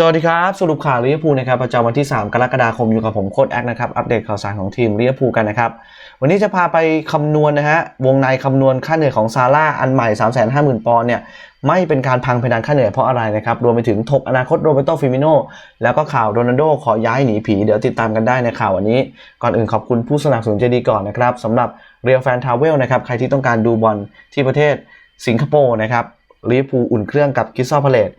สวัสดีครับ สรุปข่าวลิเวอร์พูลนะครับประจำวันที่ 3 กรกฎาคมอยู่กับผมโค้ดแอคนะครับอัปเดตข่าวสารของทีมลิเวอร์พูลกันนะครับ วันนี้จะพาไปคำนวณนะฮะวงในคำนวณค่าเหนื่อยของซาร่าอันใหม่ 350,000 ปอนด์เนี่ยไม่เป็นการพังเพดานค่าเหนื่อยเพราะอะไรนะครับ รวมไปถึงถกอนาคตโรเบโตฟิมิโนแล้วก็ข่าวโรนัลโดขอย้ายหนีผี เดี๋ยวติดตามกันได้ในข่าววันนี้ ก่อนอื่นขอบคุณผู้สนับสนุนใจดีก่อนนะครับสำหรับเรียลแฟนทาวเวลนะครับใครที่ต้องการดูบอลที่ประเทศสิงคโปร์นะครับลิเวอร์พูลอุ่นเครื่องกับกิสซอพาเลต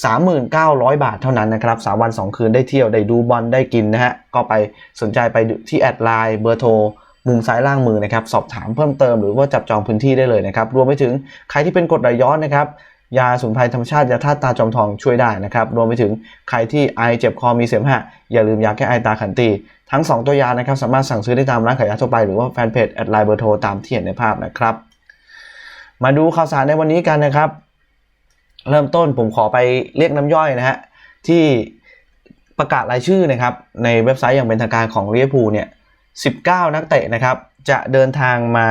3,900 บาทเท่านั้นนะครับ 3 วัน 2 คืนได้เที่ยว ได้ดูบอลได้กินนะฮะ ก็ไปสนใจไปที่แอดไลน์เบอร์โทร มุมซ้ายล่างมือนะครับ สอบถามเพิ่มเติมหรือว่าจับจองพื้นที่ได้เลยนะครับ รวมไปถึงใครที่เป็นกรดไหลย้อนนะครับ ยาสมุนไพรธรรมชาติ ยาธาตุตาจอมทองช่วยได้นะครับ รวมไปถึงใครที่ไอเจ็บคอมีเสมหะอย่าลืมยาแก้ไอตาขันตีทั้ง 2 ตัวยานะครับสามารถสั่งซื้อได้ตามร้านขายยาทั่วไปหรือว่าแฟนเพจแอดไลน์เบอร์โทรตามที่เห็นในภาพนะครับ มาดูข่าวสารในวันนี้กันนะครับ เริ่มต้นผมขอไปเรียกน้ำย่อยนะฮะที่ประกาศรายชื่อนะครับในเว็บไซต์อย่างเป็นทางการของลิเวอร์พูลเนี่ย 19 นักเตะนะครับ จะเดินทางมา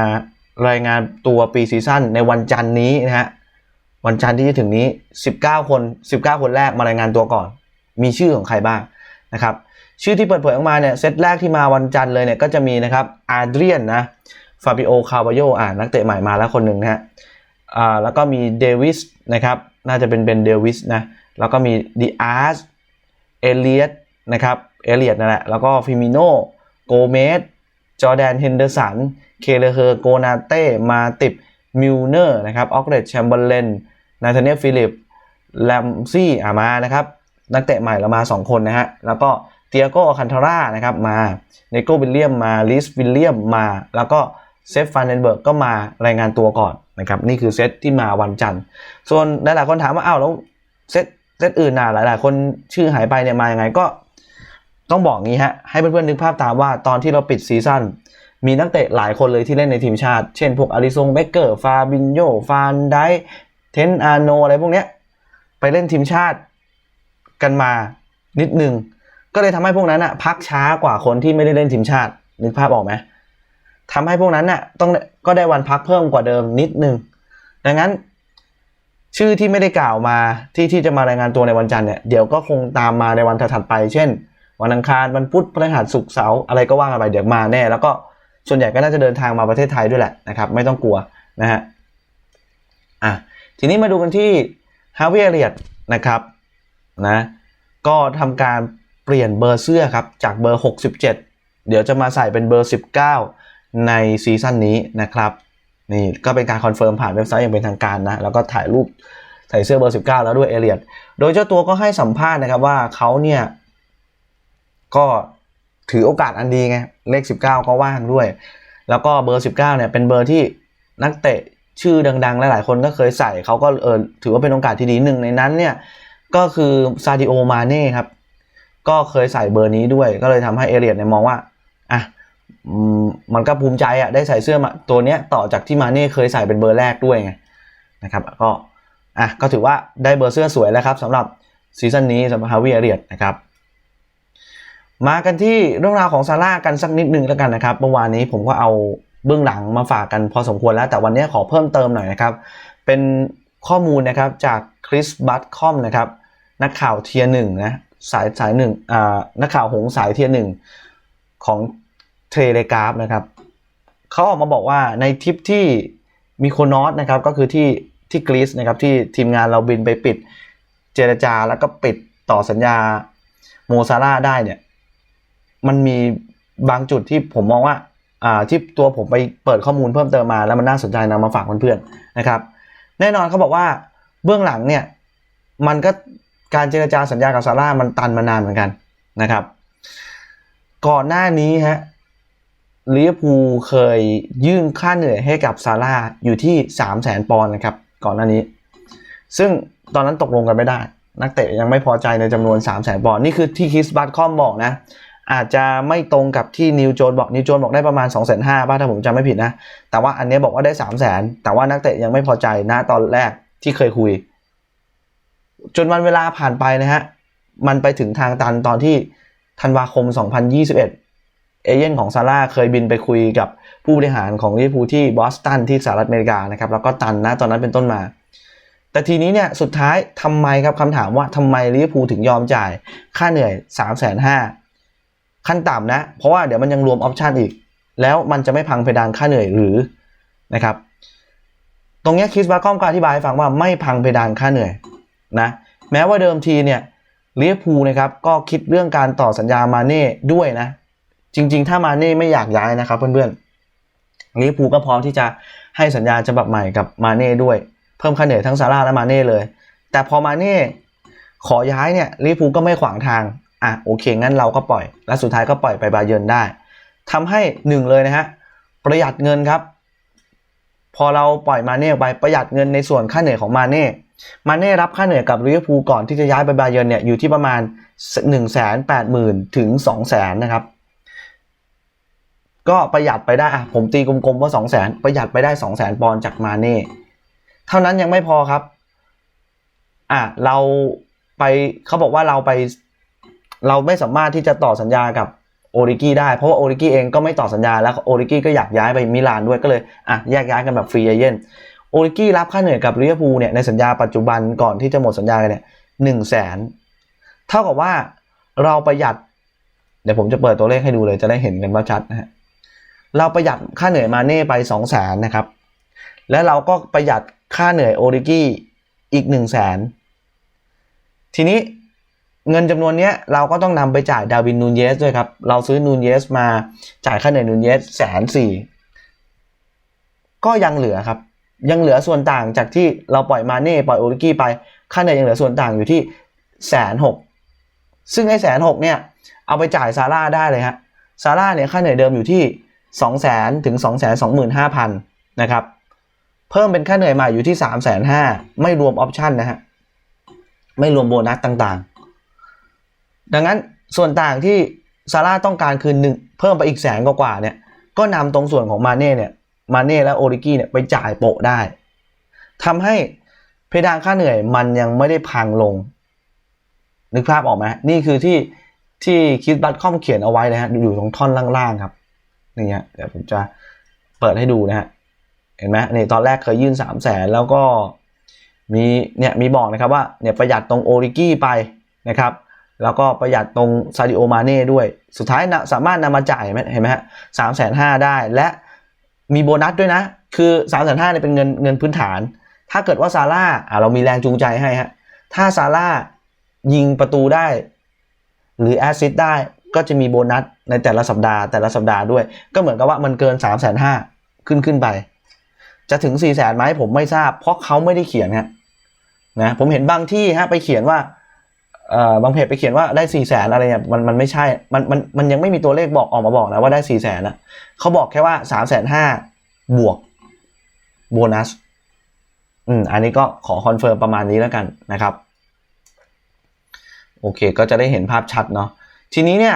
รายงานตัวปีซีซั่นในวันจันทร์นี้นะฮะวันจันทร์ที่จะถึงนี้ 19 คน 19 คนแรกมารายงานตัวก่อน มีชื่อของใครบ้างนะครับ ชื่อที่เปิดเผยออกมาเนี่ยเซตแรกที่มาวันจันทร์เลยเนี่ยก็จะมีนะครับอาเดรียนนะฟาบิโอคาบาโยอ่านักเตะใหม่มาแล้วคนหนึ่งนะฮะอ่าแล้วก็มีเดวิสนะครับ น่าจะเป็นเบนเดวิสนะ แล้วก็มีดิอาร์สเอเลียตนะครับ เอเลียตนั่นแหละ แล้วก็ฟิมิโนโกเมสจอแดนเฮนเดอร์สัน เคเลเฮอร์ โกนาเต้ มาติบมิลเนอร์นะครับ ออกเรดแชมเบอร์เลน นาธาเนียลฟิลิปแลมซี่อามานะครับ นักเตะใหม่เรามา 2 คนนะฮะ แล้วก็เตียโกคันทาร่านะครับ มา เนโกวิลเลียม มา ลิสวิลเลียม มา แล้วก็ เซฟฟานเดนเบิร์กก็มารายงานตัวก่อนนะครับนี่คือเซตที่มาวันจันทร์ ส่วนหลายๆคนถามว่าอ้าวแล้วเซตเซตอื่นน่ะหลาย ๆ คนชื่อหายไปเนี่ยมายังไงก็ต้องบอกงี้ฮะให้เพื่อนๆนึกภาพตามว่าตอนที่เราปิดซีซั่นมีนักเตะหลายคนเลยที่เล่นในทีมชาติ เช่น พวกอาริซงเบเกอร์ ฟาบินโยฟานไดเทนอาโนอะไรพวกเนี้ยไปเล่นทีมชาติกันมานิดนึง ก็เลยทำให้พวกนั้นอะพักช้ากว่าคนที่ไม่ได้เล่นทีมชาตินึกภาพออกไหม ทำให้พวกนั้นอะต้องก็ได้วันพักเพิ่มกว่าเดิมนิดนึง ดังนั้น ชื่อที่ไม่ได้กล่าวมาที่ที่จะมารายงานตัวในวันจันทร์เนี่ยเดี๋ยวก็คงตามมาในวันถัดไป เช่น วันอังคารวันพุธพฤหัสศุกร์เสาร์อะไรก็ว่ากันไปเดี๋ยวมาแน่ แล้วก็ส่วนใหญ่ก็น่าจะเดินทางมาประเทศไทยด้วยแหละนะครับ ไม่ต้องกลัวนะฮะอะทีนี้มาดูกันที่ฮาวิเอเรียตนะครับนะก็ทำการเปลี่ยนเบอร์เสื้อครับจากเบอร์ 67 เดี๋ยวจะมาใส่เป็นเบอร์ 19 ในซีซั่นนี้นะครับนี่ก็เป็นการคอนเฟิร์มผ่านเว็บไซต์อย่างเป็นทางการนะ แล้วก็ถ่ายรูปใส่เสื้อเบอร์ 19 แล้วด้วยเอเลียดโดยเจ้าตัวก็ให้สัมภาษณ์นะครับว่าเขาเนี่ยก็ถือโอกาสอันดีไง เลข 19 ก็ว่างด้วย แล้วก็เบอร์ 19เนี่ยเป็นเบอร์ที่นักเตะชื่อดังๆ หลายๆ คนก็เคยใส่เขาก็เออถือว่าเป็นโอกาสที่ดีหนึ่งในนั้นเนี่ยก็คือซาดิโอมาเน่ครับ ก็เคยใส่เบอร์นี้ด้วย ก็เลยทำให้เอเลียดเนี่ยมองว่าอะ มันก็ภูมิใจอะได้ใส่เสื้อมาตัวเนี้ยต่อจากที่มาเน่เคยใส่เป็นเบอร์แรกด้วยไงนะครับก็อะก็ถือว่าได้เบอร์เสื้อสวยแล้วครับสำหรับซีซั่นนี้สำหรับฮาวิเอเรียดนะครับมากันที่เรื่องราวของซาร่ากันสักนิดนึงแล้วกันนะครับเมื่อวานนี้ผมก็เอาเบื้องหลังมาฝากกันพอสมควรแล้ว แต่วันนี้ขอเพิ่มเติมหน่อยนะครับเป็นข้อมูลนะครับจากคริสบัตคอมนะครับนักข่าวเทียหนึ่งนะสายสายหนึ่งอ่านักข่าวหงสายเทียหนึ่งของ เทเลกราฟนะครับเขาออกมาบอกว่าในทริปที่มีโคนอสนะครับก็คือที่ที่กรีซนะครับที่ทีมงานเราบินไปปิดเจรจาแล้วก็ปิดต่อสัญญาโมซาร่าได้เนี่ยมันมีบางจุดที่ผมมองว่าอ่าที่ตัวผมไปเปิดข้อมูลเพิ่มเติมมาแล้วมันน่าสนใจนำมาฝากเพื่อนๆนะครับ แน่นอนเขาบอกว่าเบื้องหลังเนี่ยมันก็การเจรจาสัญญากับซาร่ามันตันมานานเหมือนกันนะครับ ก่อนหน้านี้ฮะ ลิเวอร์พูลเคยยื่นค่าเหนื่อยให้กับซาร่าอยู่ที่ 3 0 0แสนปอนด์นะครับ ก่อนหน้านี้ ซึ่งตอนนั้นตกลงกันไม่ได้ นักเตะยังไม่พอใจในจำนวน 3 0 0แสนปอนด์นี่คือที่คิสบัตคอมบอกนะ อาจจะไม่ตรงกับที่นิวโจนบอกนิวโจนบอกได้ประมาณ 2 5 0 0 0 0ป่ะถ้าผมจำไม่ผิดนะ แต่ว่าอันนี้บอกว่าได้ 3 0 0แสนแต่ว่านักเตะยังไม่พอใจนะตอนแรกที่เคยคุย จนวันเวลาผ่านไปนะฮะมันไปถึงทางตันตอนที่ธันวาคม 2021 เอเย่นของซาร่าเคยบินไปคุยกับผู้บริหารของลิเวอร์พูลที่บอสตันที่สหรัฐอเมริกานะครับแล้วก็ตันนะตอนนั้นเป็นต้นมา แต่ทีนี้เนี่ยสุดท้ายทำไมครับคำถามว่าทำไมลิเวอร์พูลถึงยอมจ่ายค่าเหนื่อย3ามแสนห้าขั้นต่ำนะ เพราะว่าเดี๋ยวมันยังรวมออปชันอีก แล้วมันจะไม่พังเพดานค่าเหนื่อยหรือนะครับตรงนี้คิสบาร์คอมก็อธิบายให้ฟังว่าไม่พังเพดานค่าเหนื่อยนะแม้ว่าเดิมทีเนี่ยลิเวอร์พูลนะครับก็คิดเรื่องการต่อสัญญามาเน่ด้วยนะ จริง ๆ ถ้ามาเน่ไม่อยากย้ายนะครับเพื่อนๆลิเวอร์พูลก็พร้อมที่จะให้สัญญาฉบับใหม่กับมาเน่ด้วย เพิ่มค่าเหนื่อยทั้งซาร่าและมาเน่เลย แต่พอมาเน่ขอย้ายเนี่ยลิเวอร์พูลก็ไม่ขวางทางอะโอเค งั้นเราก็ปล่อย และสุดท้ายก็ปล่อยไปบาเยิร์นได้ทำให้หนึ่งเลยนะฮะประหยัดเงินครับ พอเราปล่อยมาเน่ออกไปประหยัดเงินในส่วนค่าเหนื่อยของมาเน่มาเน่รับค่าเหนื่อยกับลิเวอร์พูลก่อนที่จะย้ายไปบาเยิร์นเนี่ยอยู่ที่ประมาณ 1 8 0 0 0 0ถึง2 0 0 0 0 0นะครับ ก็ประหยัดไปได้อะผมตีกลมๆว่า2 0 0 0 0 0ประหยัดไปได้2 0 0 0 0 0ปอนจากมาเน่เท่านั้นยังไม่พอครับอะเราไปเขาบอกว่าเราไปเราไม่สามารถที่จะต่อสัญญากับโอริกี้ได้เพราะว่าโอริกี้เองก็ไม่ต่อสัญญาแล้วโอริกี้ก็อยากย้ายไปมิลานด้วยก็เลยอะแยกย้ายกันแบบฟรีเอเจนโอริกี้รับค่าเหนื่อยกับลิเวอร์พูลเนี่ยในสัญญาปัจจุบันก่อนที่จะหมดสัญญาเนี่ยหนึ่งแสนเท่ากับว่าเราประหยัด เดี๋ยวผมจะเปิดตัวเลขให้ดูเลยจะได้เห็นกันว่าชัดนะฮะ เราประหยัดค่าเหนื่อยมาเน่ไปสองแสนนะครับ และเราก็ประหยัดค่าเหนื่อยโอริกี้อีก1 0 0 0 0แสนทีนี้เงินจำนวนนี้เราก็ต้องนำไปจ่ายดาวินนูนเยสด้วยครับ เราซื้อนูนเยสมาจ่ายค่าเหนื่อยนูนเยสแสนสี่ก็ยังเหลือครับ ยังเหลือส่วนต่างจากที่เราปล่อยมาเน่ปล่อยโอริกี้ไปค่าเหนื่อยยังเหลือส่วนต่างอยู่ที่แสนหกซึ่งไอ้แสนหกเนี่ยเอาไปจ่ายซาร่าได้เลยฮะซาร่าเนี่ยค่าเหนื่อยเดิมอยู่ที่ สองแสนถึงสองแสนสองหมื่นห้าพันนะครับ เพิ่มเป็นค่าเหนื่อยใหม่อยู่ที่3ามแสนห้าไม่รวมออปชันนะฮะ ไม่รวมโบนัสต่างๆ ดังนั้นส่วนต่างที่ซาร่าต้องการคือหนึ่งเพิ่มไปอีกแสนกว่าเนี่ย ก็นำตรงส่วนของมาเน่เนี่ย มาเน่และโอริกี้เนี่ยไปจ่ายโปะได้ทำให้เพดานค่าเหนื่อยมันยังไม่ได้พังลง นึกภาพออกไหมนี่คือที่ที่คิดบัตคอมเขียนเอาไว้นะฮะ อยู่ตรงท่อนล่างๆครับ นี่ฮะเดี๋ยวผมจะเปิดให้ดูนะฮะเห็นไหมนี่ตอนแรกเคยยื่น3 0 0แสนแล้วก็มีเนี่ยมีบอกนะครับว่าเนี่ยประหยัดตรงโอริกี้ไปนะครับแล้วก็ประหยัดตรงซาดิโอมาเน่ด้วย สุดท้ายนะสามารถนำมาจ่ายเห็นไหมฮะสามแสนห้าได้และมีโบนัสด้วยนะ คือ3ามแสนห้าเนี่ยเป็นเงินเงินพื้นฐาน ถ้าเกิดว่าซาร่าอ่าเรามีแรงจูงใจให้ฮะถ้าซาร่ายิงประตูได้ หรือแอสซิสต์ได้ ก็จะมีโบนัสในแต่ละสัปดาห์แต่ละสัปดาห์ด้วย ก็เหมือนกับว่ามันเกิน3ามแสนห้าขึ้นขึ้นไป จะถึง4ี่แสนไหมผมไม่ทราบ เพราะเขาไม่ได้เขียนฮะนะผมเห็นบางที่ฮะไปเขียนว่าเอ่อบางเพจไปเขียนว่าได้4ี่แสนอะไรเนี่ยมันมันไม่ใช่ มันมันมันยังไม่มีตัวเลขบอกออกมาบอกนะว่าได้4ี่แสนนะเขาบอกแค่ว่า3ามแสนห้าบวกโบนัสอืมอันนี้ก็ขอคอนเฟิร์มประมาณนี้แล้วกันนะครับ โอเค ก็จะได้เห็นภาพชัดเนาะ ทีนี้เนี่ย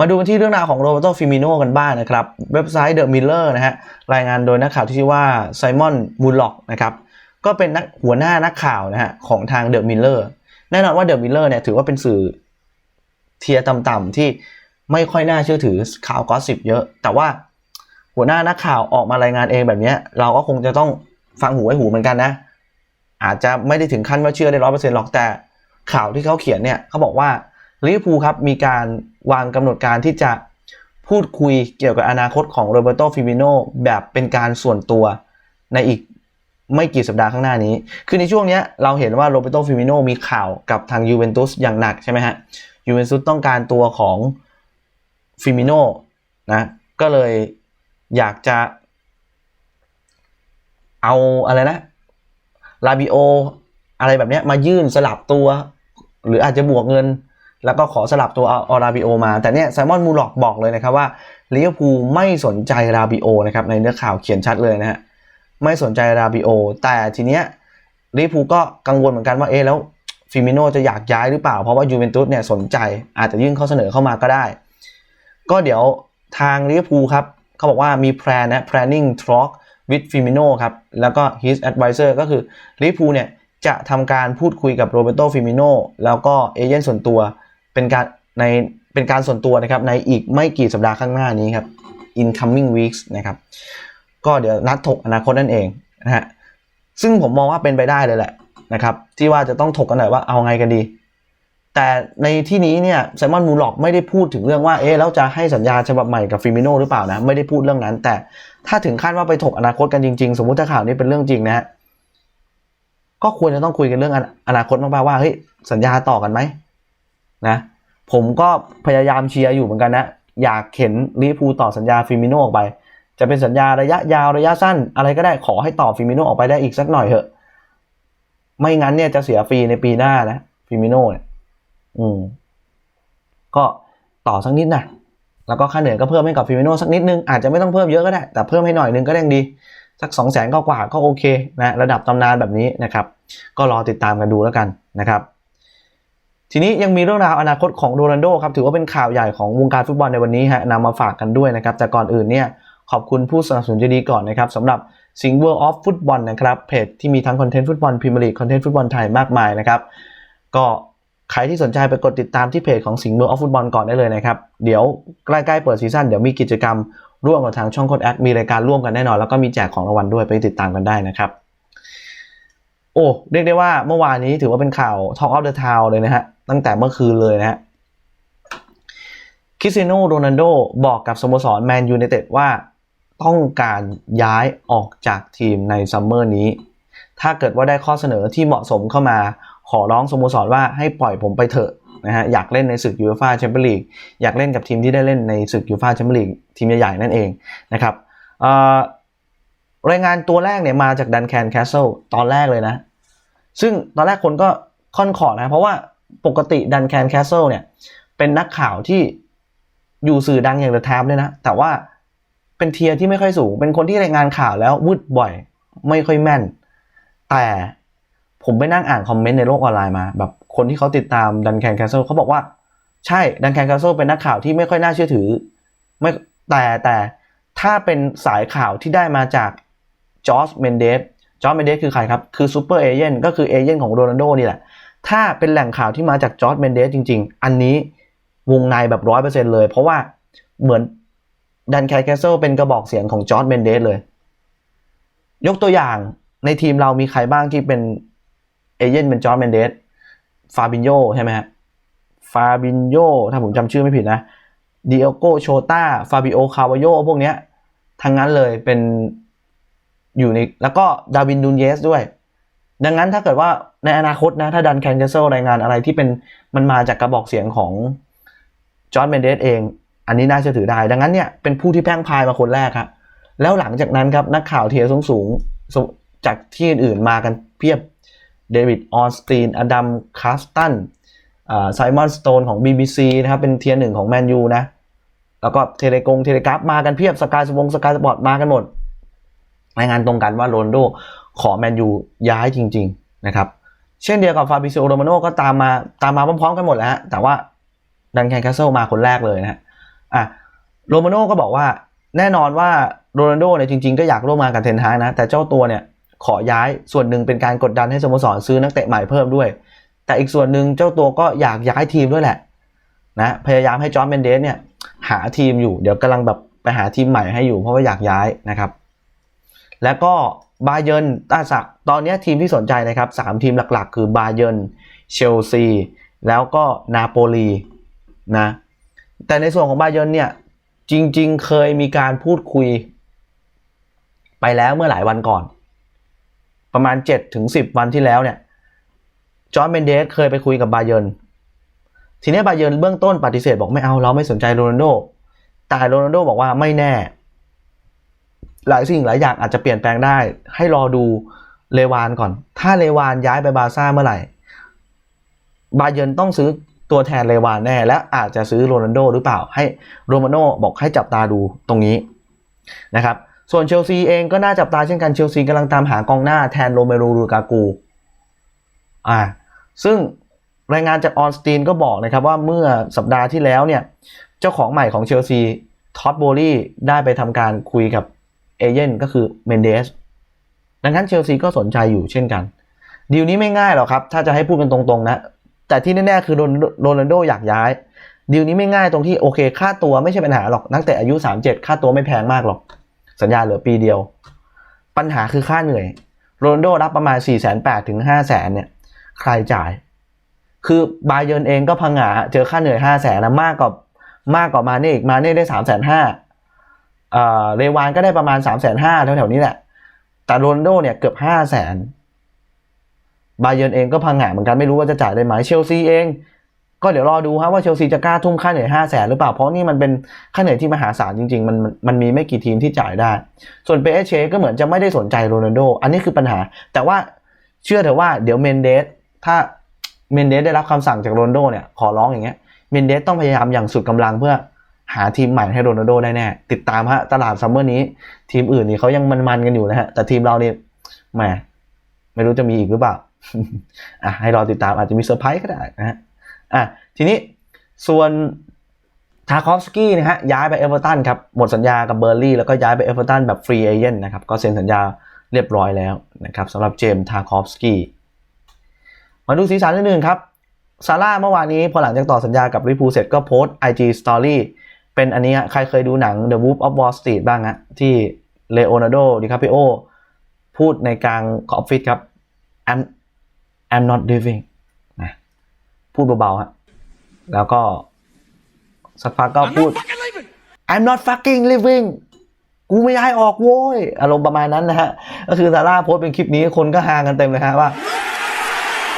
มาดูที่เรื่องราวของโรเบโตฟิมิโนกันบ้างนะครับ เว็บไซต์ The Miller นะฮะรายงานโดยนักข่าวที่ชื่อว่าไซมอนมูลล็อกนะครับก็เป็นนักหัวหน้านักข่าวนะฮะของทาง The Miller แน่นอนว่า The Miller เนี่ยถือว่าเป็นสื่อเทียร์ต่ำๆที่ไม่ค่อยน่าเชื่อถือข่าวกอสิบเยอะ แต่ว่าหัวหน้านักข่าวออกมารายงานเองแบบนี้เราก็คงจะต้องฟังหูไว้หูเหมือนกันนะ อาจจะไม่ได้ถึงขั้นว่าเชื่อได้ร้อยเปอร์เซ็นต์หรอกแต่ข่าวที่เขาเขียนเนี่ยเขาบอกว่า ลิเวอร์พูลครับมีการวางกำหนดการที่จะพูดคุยเกี่ยวกับอนาคตของโรเบโตฟิมิโนแบบเป็นการส่วนตัวในอีกไม่กี่สัปดาห์ข้างหน้านี้ คือในช่วงนี้เราเห็นว่าโรเบโตฟิมิโนมีข่าวกับทางยูเวนตุสอย่างหนักใช่ไหมฮะ ยูเวนตุสต้องการตัวของฟิมิโนนะ ก็เลยอยากจะ เอาอะไรนะ ลาบิโอ อะไรแบบนี้มายื่นสลับตัว หรืออาจจะบวกเงิน แล้วก็ขอสลับตัวออราบิโอมา แต่เนี่ยไซมอนมูล็อกบอกเลยนะครับว่าลิเวอร์พูลไม่สนใจราบิโอนะครับในเนื้อข่าวเขียนชัดเลยนะฮะไม่สนใจราบิโอ แต่ทีเนี้ยลิเวอร์พูลก็กังวลเหมือนกันว่าเอ๊แล้วฟิมิโนจะอยากย้ายหรือเปล่า เพราะว่ายูเวนตุสเนี่ยสนใจอาจจะยื่นข้อเสนอเข้ามาก็ได้ ก็เดี๋ยวทางลิเวอร์พูลครับเขาบอกว่ามีแพลนนะ planning talk with Firmino ครับ แล้วก็ his advisor ก็คือลิเวอร์พูลเนี่ยจะทำการพูดคุยกับโรเบโตฟิมิโนแล้วก็เอเจนต์ส่วนตัว เป็นการในเป็นการส่วนตัวนะครับในอีกไม่กี่สัปดาห์ข้างหน้านี้ครับ incoming weeks นะครับ ก็เดี๋ยวนัดถกอนาคตนั่นเองนะฮะซึ่งผมมองว่าเป็นไปได้เลยแหละนะครับ ที่ว่าจะต้องถกกันหน่อยว่าเอาไงกันดี แต่ในที่นี้เนี่ยไซมอนมูล็อกไม่ได้พูดถึงเรื่องว่าเอ๊ะแล้วจะให้สัญญาฉบับใหม่กับฟิมิโนหรือเปล่านะไม่ได้พูดเรื่องนั้น แต่ถ้าถึงขั้นว่าไปถกอนาคตกันจริงๆ สมมติถ้าข่าวนี้เป็นเรื่องจริงนะฮะก็ควรจะต้องคุยกันเรื่องอนาคตมากๆว่าเฮ้ยสัญญาต่อกันไหม นะผมก็พยายามเชียร์อยู่เหมือนกันนะ อยากเห็นลิเวอร์พูลต่อสัญญาฟิมิโนออกไป จะเป็นสัญญาระยะยาวระยะสั้น อะไรก็ได้ขอให้ต่อฟิมิโนออกไปได้อีกสักหน่อยเถอะ ไม่งั้นเนี่ยจะเสียฟรีในปีหน้านะฟิมิโนเนี่ยอืมก็ต่อสักนิดนะแล้วก็ค่าเหนื่อยก็เพิ่มให้กับฟิมิโนสักนิดนึง อาจจะไม่ต้องเพิ่มเยอะก็ได้ แต่เพิ่มให้หน่อยนึงก็ยังดี สักสองแสนก็กว่าก็โอเคนะระดับตำนานแบบนี้นะครับ ก็รอติดตามกันดูแล้วกันนะครับ ทีนี้ยังมีเรื่องราวอนาคตของโรนัลโดครับถือว่าเป็นข่าวใหญ่ของวงการฟุตบอลในวันนี้ฮะนำมาฝากกันด้วยนะครับแต่ก่อนอื่นเนี่ยขอบคุณผู้สนับสนุนใจดีก่อนนะครับสำหรับ s i n g w o r of Football นะครับเพจที่มีทั้งคอนเทนต์ฟุตบอลพรีเมียร์ลีกคอนเทนต์ฟุตบอลไทยมากมายนะครับก็ใครที่สนใจไปกดติดตามที่เพจของสิงห์เมืองออฟฟุตบอลก่อนได้เลยนะครับเดี๋ยวใกล้ๆเปิดซีซั่นเดี๋ยวมีกิจกรรมร่วมกับทางช่องโคดแอคมีรายการร่วมกันแน่นอน แล้วก็มีแจกของรางวัลด้วยไปติดตามกันได้นะครับโอ้เรียกได้ว่าเมื่อวานนี้ถือว่าเป็นข่าว Talk of the Town เลยนะฮะ ตั้งแต่เมื่อคืนเลยนะฮะคริสเตียโนโรนัลโดบอกกับสโมสรแมนยู i นเต็ดว่าต้องการย้ายออกจากทีมในซัมเมอร์นี้ ถ้าเกิดว่าได้ข้อเสนอที่เหมาะสมเข้ามา ขอร้องสโมสรว่าให้ปล่อยผมไปเถอะนะฮะอยากเล่นในศึกยูฟ่าแชมเปี้ยนลีกอยากเล่นกับทีมที่ได้เล่นในศึกยูฟ่าแชมเปี้ยนลีกทีมใหญ่ๆนั่นเองนะครับรายงานตัวแรกเนี่ยมาจากดันแคนแคสเซิลตอนแรกเลยนะ ซึ่งตอนแรกคนก็ค่อนขอนะ เพราะว่า ปกติดันแคนแคสเซิลเนี่ย เป็นนักข่าวที่อยู่สื่อดังอย่างเดอะไทม์เลยนะ แต่ว่าเป็นเทียร์ที่ไม่ค่อยสูง เป็นคนที่รายงานข่าวแล้ววืดบ่อย ไม่ค่อยแม่น แต่ผมไปนั่งอ่านคอมเมนต์ในโลกออนไลน์มา แบบคนที่เขาติดตามดันแคนแคสเซิลเขาบอกว่าใช่ดันแคนแคสเซิลเป็นนักข่าวที่ไม่ค่อยน่าเชื่อถือ ไม่แต่แต่ถ้าเป็นสายข่าวที่ได้มาจากจอร์จเมนเดสจอร์จเมนเดสคือใครครับ คือซูเปอร์เอเจนต์ก็คือเอเจนต์ของโรนัลโดนี่แหละ ถ้าเป็นแหล่งข่าวที่มาจากจอร์จเมนเดสจริง ๆ อันนี้วงในแบบร้อยเปอร์เซ็นต์เลย เพราะว่าเหมือนดันแคนแคสเซิลเป็นกระบอกเสียงของจอร์จเมนเดสเลย ยกตัวอย่างในทีมเรามีใครบ้างที่เป็นเอเจนต์เป็นจอร์จเมนเดสฟาบินโยใช่ไหมฮะฟาบินโยถ้าผมจำชื่อไม่ผิดนะดิโอโกโชตาฟาบิโอคาวาโยพวกเนี้ยทั้งนั้นเลยเป็นอยู่ในแล้วก็ดาวินดูนเยสด้วย ดังนั้นถ้าเกิดว่า ในอนาคตนะ ถ้าดันแคนเซลรายงานอะไรที่เป็นมันมาจากกระบอกเสียงของจอร์จเมนเดสเอง อันนี้น่าจะถือได้ ดังนั้นเนี่ยเป็นผู้ที่แพร่งพายมาคนแรกครับแล้วหลังจากนั้นครับนักข่าวเทียร์สูงจากที่อื่นๆมากันเพียบเดวิดออนสตีนอดัมคาสตันไซมอนสโตนของ BBC นะครับ เป็นเทียร์หนึ่งของแมนยูนะ แล้วก็เทเลกงเทเลกราฟมากันเพียบสกายสวงสกายสปอร์ตมากันหมดรายงานตรงกันว่าโรนโดขอแมนยูย้ายจริง ๆ นะครับ เช่นเดียวกับฟาบิซิโอโรมาโนก็ตามมาตามมาพร้อมๆกันหมดแล้วฮะแต่ว่าดันแคนแคสเซิลมาคนแรกเลยนะฮะอะโรมาโนก็บอกว่าแน่นอนว่าโรนัลโดเนี่ยจริงๆ ก็อยากร่วมงานกับเทนฮากนะ แต่เจ้าตัวเนี่ยขอย้ายส่วนหนึ่งเป็นการกดดันให้สโมสรซื้อนักเตะใหม่เพิ่มด้วย แต่อีกส่วนหนึ่งเจ้าตัวก็อยากย้ายทีมด้วยแหละนะพยายามให้จอร์นเมนเดสเนี่ยหาทีมอยู่เดี๋ยวกำลังแบบไปหาทีมใหม่ให้อยู่เพราะว่าอยากย้ายนะครับ แล้วก็ บาเยนตาสักตอนนี้ทีมที่สนใจนะครับสามทีมหลักๆ คือบาเยนเชลซี แล้วก็นาโปลีนะ แต่ในส่วนของบาเยนเนี่ย จริงๆ เคยมีการพูดคุย ไปแล้วเมื่อหลายวันก่อน ประมาณ7ถึง10 วันที่แล้วเนี่ย จอร์นเมนเดสเคยไปคุยกับบาเยนทีนี้บาเยนเบื้องต้นปฏิเสธบอกไม่เอาเราไม่สนใจโรนัลโดแต่โรนัลโดบอกว่าไม่แน่ หลายสิ่งหลายอย่างอาจจะเปลี่ยนแปลงได้ ให้รอดูเลวานก่อน ถ้าเลวานย้ายไปบาซ่าเมื่อไหร่ บาเยนต้องซื้อตัวแทนเลวานแน่ และอาจจะซื้อโรนัลโดหรือเปล่าให้โรมาโนบอกให้จับตาดูตรงนี้นะครับส่วนเชลซีเองก็น่าจับตาเช่นกันเชลซีกำลังตามหากองหน้าแทนโรเมโรลูกากูอ่าซึ่งรายงานจากออนสตีนก็บอกนะครับว่าเมื่อสัปดาห์ที่แล้วเนี่ย เจ้าของใหม่ของเชลซีท็อตโบลี่ได้ไปทำการคุยกับ เอเจนต์ก็คือเมนเดสดังนั้นเชลซีก็สนใจอยู่เช่นกันดีลนี้ไม่ง่ายหรอกครับ ถ้าจะให้พูดกันตรงๆนะ แต่ที่แน่ๆคือโรนัลโดอยากย้ายดีลนี้ไม่ง่ายตรงที่โอเค ค่าตัวไม่ใช่ปัญหาหรอกนักแต่อายุ 37 ค่าตัวไม่แพงมากหรอก สัญญาเหลือปีเดียว ปัญหาคือค่าเหนื่อยโรนลโดรับประมาณ 4 8 0 0 0ถึง5 0 0 0 0เนี่ย ใครจ่าย คือบาเยิร์นเองก็พังหาเจอค่าเหนื่อย 5 0 0แสนนะมากกว่ามากกว่ามาเน่อีกมาเน่ได้ 3 5 0 0 0 เอ่อเรวานก็ได้ประมาณ3 5 0 0 0แถวๆนี้แหละ แต่โรนโดเนี่ยเกือบ5 0 0 0 0 0บาเยิร์นเองก็พังหงาเหมือนกันไม่รู้ว่าจะจ่ายได้ไหมเชลซีเอง ก็เดี๋ยวรอดูครับว่าเชลซีจะกล้าทุ่มค่าเหนื่อย5 0 0แสนหรือเปล่า เพราะนี่มันเป็นค่าเหนื่อยที่มหาศาลจริงๆ มันมันมีไม่กี่ทีมที่จ่ายได้ ส่วนเปเชก็เหมือนจะไม่ได้สนใจโรนัลโด อันนี้คือปัญหา แต่ว่าเชื่อเถอะว่าเดี๋ยวเมนเดสถ้าเมนเดสได้รับคำสั่งจากโรนัลโดเนี่ยขอร้องอย่างเงี้ยเมนเดสต้องพยายามอย่างสุดกำลังเพื่อ หาทีมใหม่ให้โรนัลโดได้แน่ ติดตามฮะตลาดซัมเมอร์นี้ ทีมอื่นนี่เขายังมันๆกันอยู่นะฮะ แต่ทีมเราเนี่ยแหมไม่รู้จะมีอีกหรือเปล่าอะให้รอติดตามอาจจะมีเซอร์ไพรส์ก็ได้นะฮะอะทีนี้ส่วนทาคอฟสกี้นะฮะย้ายไปเอเวอร์ตันครับหมดสัญญากับเบอร์ลี่แล้วก็ย้ายไปเอเวอร์ตันแบบฟรีเอเจนต์นะครับก็เซ็นสัญญาเรียบร้อยแล้วนะครับสำหรับเจมส์ทาคอฟสกี้มาดูสีสันนิดนึงครับซาร่าเมื่อวานนี้พอหลังจากต่อสัญญากับลิพูเสร็จก็โพสต์ IG Story เป็นอันนี้ฮะใครเคยดูหนัง The Wolf of Wall Street บ้างฮะที่เลโอนาร์โดดิคาปิโอพูดในกลางออฟฟิศครับ I'm I'm not living นะพูดเบาๆฮะแล้วก็สักพักก็พูด I'm not fucking living กูไม่ย้ายออกโว้ย อารมณ์ประมาณนั้นนะฮะ ก็คือซาร่าโพสต์เป็นคลิปนี้คนก็ฮากันเต็มเลยฮะว่า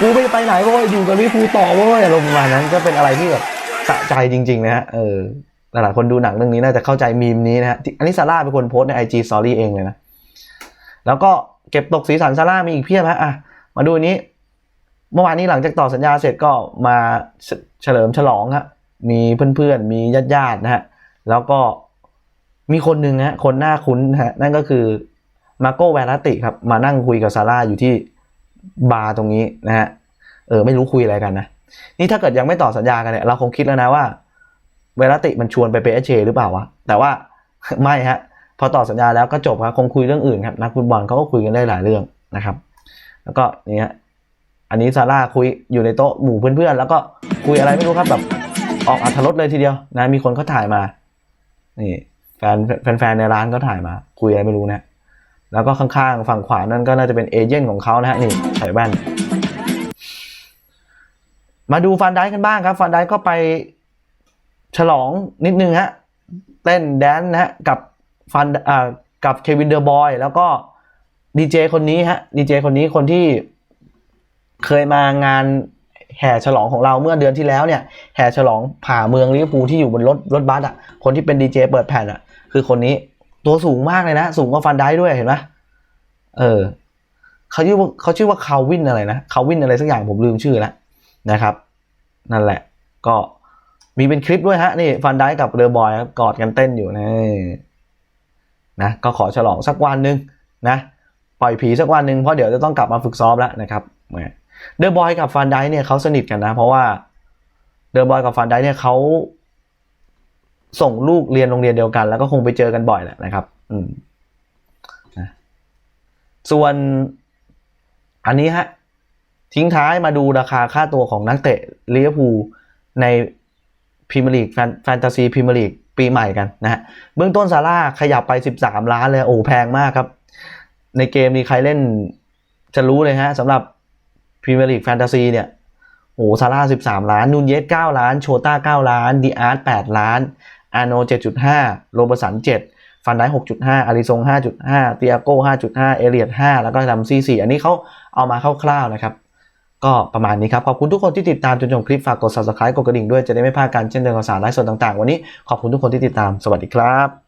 กูไม่ไปไหนโว้ย อยู่กับลิเวอร์พูลต่อโว้ย อารมณ์ประมาณนั้นก็เป็นอะไรที่แบบสะใจจริง ๆ นะฮะ เออ หลายคนดูหนังเรื่องนี้น่าจะเข้าใจมีมนี้นะฮะอันนี้ซาร่าเป็นคนโพสต์ใน IG Story เองเลยนะ แล้วก็เก็บตกสีสันซาร่ามีอีกเพียบฮะอะมาดูนี้ เมื่อวานนี้หลังจากต่อสัญญาเสร็จก็มาเฉลิมฉลองฮะมีเพื่อนๆ มีญาติๆนะฮะแล้วก็มีคนหนึ่งฮะคนหน้าคุ้นนะฮะนั่นก็คือมาโกแวรติครับมานั่งคุยกับซาร่าอยู่ที่บาร์ตรงนี้นะฮะเออไม่รู้คุยอะไรกันนะนี่ถ้าเกิดยังไม่ต่อสัญญากันเนี่ยเราคงคิดแล้วนะว่า เวลาติมันชวนไปเปเชหรือเปล่าวะ แต่ว่าไม่ฮะ พอต่อสัญญาแล้วก็จบครับ คงคุยเรื่องอื่นครับ นักฟุตบอลเขาก็คุยกันได้หลายเรื่องนะครับ แล้วก็นี่ฮะ อันนี้ซาร่าคุยอยู่ในโต๊ะหมู่เพื่อนๆ แล้วก็คุยอะไรไม่รู้ครับแบบออกอัธรสเลยทีเดียวนะ มีคนเขาถ่ายมา นี่แฟนแฟนในร้านก็ถ่ายมา คุยอะไรไม่รู้นะ แล้วก็ข้างๆ ฝั่งขวานั่นก็น่าจะเป็นเอเจนต์ของเขานะฮะ นี่ใส่แว่น มาดูฟันได้กันบ้างครับ ฟันได้ก็ไป ฉลองนิดนึงฮะเต้นแดนนะฮะกับฟันอ่ากับเควินเดอร์บอยแล้วก็ดีเจคนนี้ฮะดีเจคนนี้คนที่เคยมางานแห่ฉลองของเราเมื่อเดือนที่แล้วเนี่ยแห่ฉลองผ่าเมืองลิเวอร์พูลที่อยู่บนรถรถบัสอะคนที่เป็นดีเจเปิดแผ่นอะ คือคนนี้ตัวสูงมากเลยนะ สูงกว่าฟันได้ด้วยเห็นไหมเออเขาชื่อว่าเขาชื่อว่าคาวินอะไรนะคาวินอะไรสักอย่างผมลืมชื่อแล้วนะครับ นั่นแหละ ก็ มีเป็นคลิปด้วยฮะนี่ฟันไดกับเรือบอยครับกอดกันเต้นอยู่นะนะก็ขอฉลองสักวันหนึ่งนะปล่อยผีสักวันหนึ่งเพราะเดี๋ยวจะต้องกลับมาฝึกซ้อมแล้วนะครับเดอะบอยกับฟันไดเนี่ยเขาสนิทกันนะ เพราะว่าเดอะบอยกับฟันไดเนี่ยเขาส่งลูกเรียนโรงเรียนเดียวกัน แล้วก็คงไปเจอกันบ่อยแหละนะครับ อืมนะส่วนอันนี้ฮะทิ้งท้ายมาดูราคาค่าตัวของนักเตะลิเวอร์พูลใน พรีเมียร์ลีกแฟนตาซีพรีเมียร์ลีกปีใหม่กันนะฮะเบื้องต้นซาร่าขยับไป 13 ล้านเลยโอ้แพงมากครับ ในเกมนี้ใครเล่นจะรู้เลยฮะสำหรับพรีเมียร์ลีกแฟนตาซีเนี่ยโอ้ซาร่า13 ล้าน นูนเยส9ล้าน โชต้า 9 ล้านดีอาร์ต8ล้าน อาโน 7.5 โรเบร์สัน 7 ฟันได้6.5อาริซง 5.5เตียโก้ 5.5 เอเลียด 5 แล้วก็ดัมซี่4อันนี้เขาเอามาคร่าวๆนะครับ ก็ประมาณนี้ครับ ขอบคุณทุกคนที่ติดตามจนจบคลิปฝากกด subscribe กดกระดิ่งด้วยจะได้ไม่พลาดการเช่นเตือนข่าวสารไลฟ์สดต่างๆ วันนี้ขอบคุณทุกคนที่ติดตามสวัสดีครับ